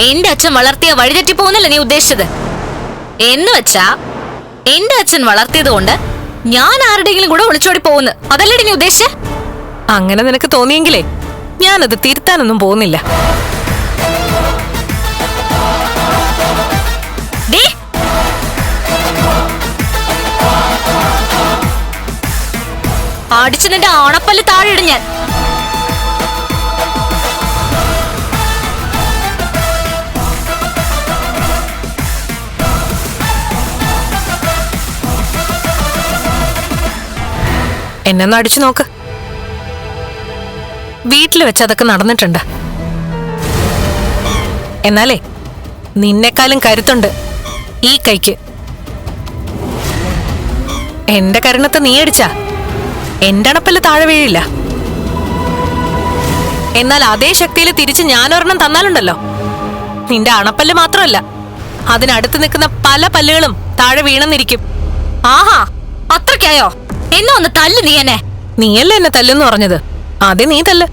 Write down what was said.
എന്റെ അച്ഛൻ വളർത്തിയ വഴിതെറ്റി പോകുന്നില്ല നീ ഉദ്ദേശിച്ചത്? എന്ന് വെച്ചാ എന്റെ അച്ഛൻ വളർത്തിയത് കൊണ്ട് ഞാൻ ആരുടെയെങ്കിലും കൂടെ ഒളിച്ചോടി പോകുന്നു. അതല്ലേ നീ ഉദ്ദേശിച്ചേ? അങ്ങനെ നിനക്ക് തോന്നിയെങ്കിലേ ഞാനത് തിരുത്താനൊന്നും പോകുന്നില്ല. അടിച്ചു നിന്റെ ആണപ്പല്ല് താഴെ ഞാൻ. എന്നെ ഒന്ന് അടിച്ചു നോക്ക്. വീട്ടിൽ വെച്ച് അതൊക്കെ നടന്നിട്ടുണ്ട്. എന്നാലേ നിന്നെക്കാളും കരുത്തുണ്ട് ഈ കൈക്ക്. എന്റെ കരുണത്തെ നീ അടിച്ചാ എന്റെ അണപ്പല്ല താഴെ വീഴില്ല. എന്നാൽ അതേ ശക്തിയിൽ തിരിച്ച് ഞാനൊരെണ്ണം തന്നാലുണ്ടല്ലോ. നിന്റെ അണപ്പല്ല് മാത്രമല്ല അതിനടുത്ത് നിൽക്കുന്ന പല പല്ലുകളും താഴെ വീണെന്നിരിക്കും. ആഹാ അത്രയ്ക്കായോ? എന്നെ ഒന്ന് തല്ലു നീ എന്നെ നീയല്ലേ എന്നെ തല്ലെന്ന് പറഞ്ഞത്? അതെ നീ തല്ല്.